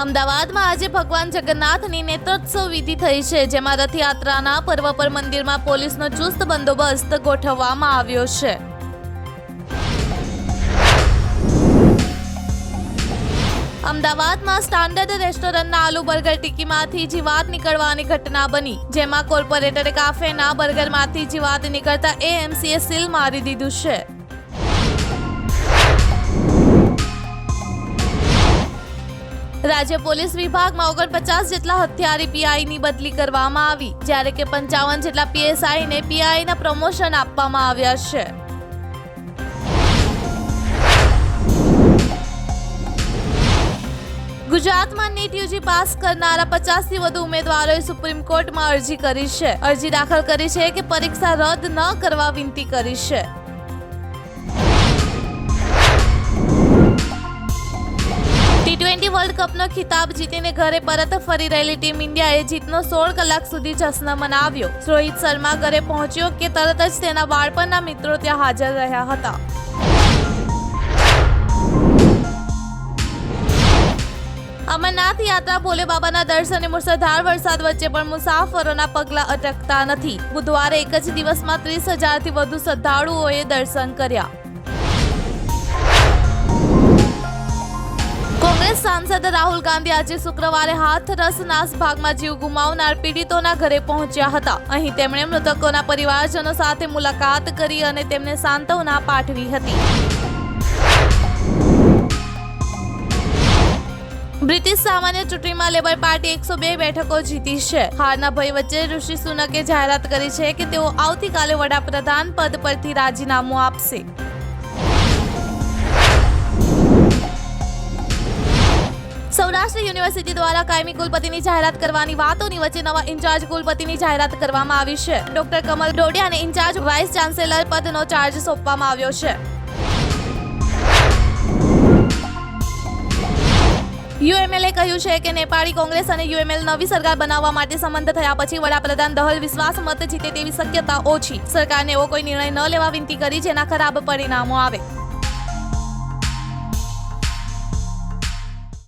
અમદાવાદમાં આજે ભગવાન જગન્નાથની નેત્રોત્સવ વિધિ થઈ છે, જેમાં રથયાત્રાના પર્વ પર મંદિરમાં પોલીસનો ચુસ્ત બંદોબસ્ત ગોઠવવામાં આવ્યો છે. અમદાવાદમાં સ્ટાન્ડર્ડ રેસ્ટોરન્ટના આલુ બર્ગર ટીકીમાંથી જીવાત નીકળવાની ઘટના બની, જેમાં કોર્પોરેટરે કાફેના બર્ગરમાંથી જીવાત નીકળતા એએમસીએ સીલ મારી દીધું છે. રાજ્ય પોલીસ વિભાગમાં ઓગણપચાસ જેટલા હથિયારી પીઆઈની બદલી કરવામાં આવી, જ્યારે કે પંચાવન જેટલા પીએસઆઈને પીઆઈના પ્રમોશન આપવામાં આવ્યા છે. ગુજરાતમાં નીટ યુજી પાસ કરનારા પચાસથી વધુ ઉમેદવારોએ સુપ્રીમ કોર્ટમાં અરજી કરી છે. અરજી દાખલ કરી છે કે પરીક્ષા રદ ન કરવા વિનંતી કરી છે. ટ્વેન્ટી વર્લ્ડ કપનો ખિતાબ જીતીને ઘરે પરત ફરી રહેલી ટીમ ઇન્ડિયાએ જીતનો સોળ કલાક સુધી જશ્ન મનાવ્યો. રોહિત શર્મા ઘરે પહોંચ્યો કે તરત જ તેના બાળપણના મિત્રો ત્યાં હાજર રહ્યા હતા. અમરનાથ યાત્રા ભોલે બાબાના દર્શને મુસળધાર વરસાદ વચ્ચે પણ મુસાફરોના પગલા અટકતા નથી. બુધવારે એક જ દિવસમાં ત્રીસ હજારથી વધુ શ્રદ્ધાળુઓએ દર્શન કર્યા. કોંગ્રેસ સાંસદ રાહુલ ગાંધી આજે શુક્રવારે હાથરસ નાસ ભાગમાં જીવ ગુમાવનાર પીડિતોના ઘરે પહોંચ્યા હતા. અહીં તેમણે મૃતકોના પરિવારજનો સાથે મુલાકાત કરી અને તેમને સાંત્વના પાઠવી હતી. બ્રિટિશ સામાન્ય ચૂંટણીમાં લેબર પાર્ટી એકસો બે બેઠકો જીતી છે. હારના ભય વચ્ચે ઋષિ સુનકે જાહેરાત કરી છે કે તેઓ આવતીકાલે વડાપ્રધાન પદ પરથી રાજીનામું આપશે. સૌરાષ્ટ્ર યુનિવર્સિટી દ્વારા કાયમી કુલપતિની જાહેરાત કરવાની વાતોની વચ્ચે નવા ઇન્ચાર્જ કુલપતિની જાહેરાત કરવામાં આવી છે. ડોક્ટર કમલ ડોડિયાને ઇન્ચાર્જ વાઇસ ચાન્સેલર પદનો ચાર્જ સોંપવામાં આવ્યો છે. યુએમએલએ કહ્યું છે કે નેપાળી કોંગ્રેસ અને યુએમએલ નવી સરકાર બનાવવા માટે સંબંધ થયા પછી વડાપ્રધાન દહલ વિશ્વાસ મત જીતે તેવી શક્યતા ઓછી. સરકારને એવો કોઈ નિર્ણય ન લેવા વિનંતી કરી જેના ખરાબ પરિણામો આવે.